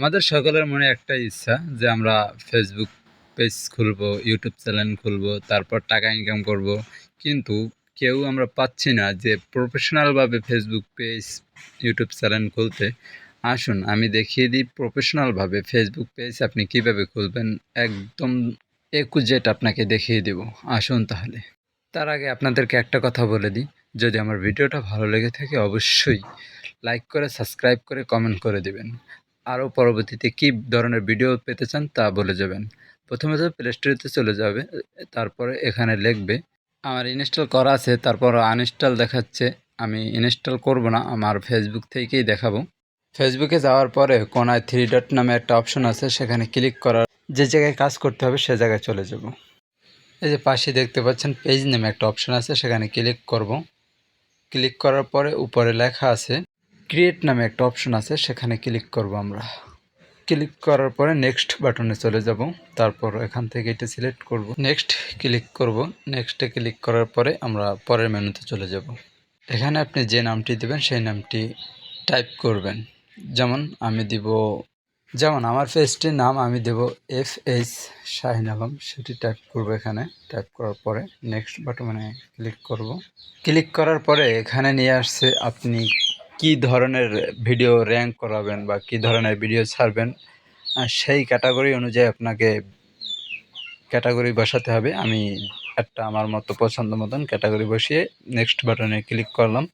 আমাদের সকলের মনে একটা ইচ্ছা যে আমরা ফেসবুক পেজ খুলবো ইউটিউব চ্যানেল খুলবো, তারপর টাকা ইনকাম করব। কিন্তু কেউ আমরা পাচ্ছি না যে প্রফেশনালভাবে ফেসবুক পেজ ইউটিউব চ্যানেল খুলতে। আসুন, আমি দেখিয়ে দিই প্রফেশনালভাবে ফেসবুক পেজ আপনি কীভাবে খুলবেন। একদম একুজেট আপনাকে দেখিয়ে দেব। আসুন তাহলে। তার আগে আপনাদেরকে একটা কথা বলে দিই। যদি আমার ভিডিওটা ভালো লেগে থাকে, অবশ্যই লাইক করে সাবস্ক্রাইব করে কমেন্ট করে দেবেন। আরও পরবর্তীতে কী ধরনের ভিডিও পেতে চান তা বলে যাবেন। প্রথমে তো প্লে স্টোরেতে চলে যাবে, তারপরে এখানে লিখবে, আমার ইনস্টল করা আছে, তারপর আনইনস্টল দেখাচ্ছে, আমি ইনস্টল করব না, আমার ফেসবুক থেকেই দেখাবো। ফেসবুকে যাওয়ার পরে কোনায় থ্রি ডট নামে একটা অপশন আছে, সেখানে ক্লিক করার, যে জায়গায় কাজ করতে হবে সে জায়গায় চলে যাব। এই যে পাশে দেখতে পাচ্ছেন পেজ নামে একটা অপশন আছে, সেখানে ক্লিক করব। ক্লিক করার পরে উপরে লেখা আছে ক্রিয়েট নামে একটা অপশন আছে, সেখানে ক্লিক করব আমরা। ক্লিক করার পরে নেক্সট বাটনে চলে যাব, তারপর এখান থেকে এটা সিলেক্ট করব। নেক্সট ক্লিক করব নেক্সটে ক্লিক করার পরে আমরা পরের মেনুতে চলে যাব। এখানে আপনি যে নামটি দেবেন, সেই নামটি টাইপ করবেন। যেমন আমি দিব, যেমন আমার পেজটির নাম আমি দেব এফ এইচ শাহিন আলম সেটি টাইপ করব এখানে। টাইপ করার পরে নেক্সট বাটনে ক্লিক করব। ক্লিক করার পরে এখানে নিয়ে আসছে আপনি কি ধরনের ভিডিও র্যাঙ্ক করাবেন বা কি ধরনের ভিডিও ছাড়বেন সেই ক্যাটাগরি অনুযায়ী আপনাকে ক্যাটাগরি বসাতে হবে। আমি একটা আমার মতো পছন্দ মতন ক্যাটাগরি বসিয়ে নেক্সট বাটনে ক্লিক করলাম।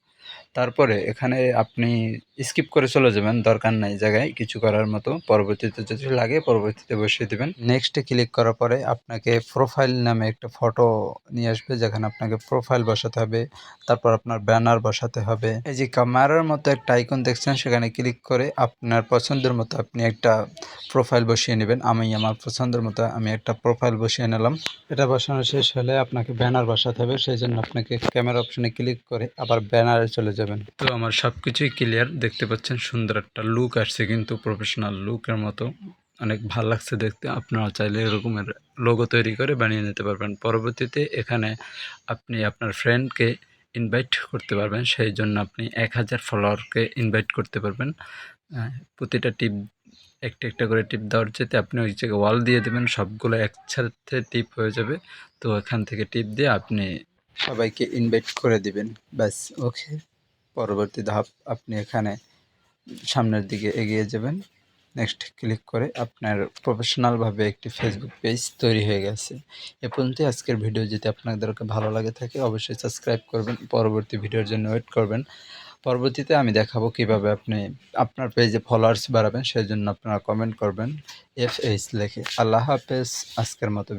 তারপরে এখানে আপনি স্কিপ করে চলে যাবেন, দরকার নাই জায়গায়, কিছু করার মতো। পরবর্তীতে যদি লাগে, পরবর্তীতে বসিয়ে দেবেন। নেক্সটে ক্লিক করার পরে আপনাকে প্রোফাইল নামে একটা ফটো নিয়ে আসবে, যেখানে আপনাকে প্রোফাইল বসাতে হবে। তারপর আপনার ব্যানার বসাতে হবে। এই যে ক্যামেরার মতো একটা আইকন দেখছেন, সেখানে ক্লিক করে আপনার পছন্দের মতো আপনি একটা প্রোফাইল বসিয়ে নেবেন। আমি আমার পছন্দের মতো আমি একটা প্রোফাইল বসিয়ে নিলাম। এটা বসানো শেষ হলে আপনাকে ব্যানার বসাতে হবে। সেই জন্য আপনাকে ক্যামেরা অপশনে ক্লিক করে আবার ব্যানারে চলে যাবেন। তো আমার সব কিছুই ক্লিয়ার দেখতে পাচ্ছেন, সুন্দর একটা লুক আসছে কিন্তু প্রফেশনাল লুকের মতো। অনেক ভালো লাগছে দেখতে। আপনারা চাইলে এরকমের লোগো তৈরি করে বানিয়ে নিতে পারবেন। পরবর্তীতে এখানে আপনি আপনার ফ্রেন্ডকে ইনভাইট করতে পারবেন। সেই জন্য আপনি এক হাজার ফলোয়ারকে ইনভাইট করতে পারবেন। প্রতিটা টিপ একটা একটা করে টিপ দেওয়ার চেতে আপনি ওই জায়গায় ওয়াল দিয়ে দেবেন, সবগুলো একসাথে টিপ হয়ে যাবে। তো এখান থেকে টিপ দিয়ে আপনি সবাইকে ইনভাইট করে দিবেন। ব্যাস ওকে পরবর্তী ধাপ আপনি এখানে সামনের দিকে এগিয়ে যাবেন। নেক্সট ক্লিক করে আপনার প্রফেশনালভাবে একটি ফেসবুক পেজ তৈরি হয়ে গেছে। এ পর্যন্তই আজকের ভিডিও যদি আপনাদেরকে ভালো লাগে থাকে, অবশ্যই সাবস্ক্রাইব করবেন। পরবর্তী ভিডিওর জন্য ওয়েট করবেন। পরবর্তীতে আমি দেখাবো কীভাবে আপনি আপনার পেজে ফলোয়ার্স বাড়াবেন সেই জন্য আপনারা কমেন্ট করবেন। এফ এইচ লেখে। আল্লাহ হাফেজ। আজকের মতো।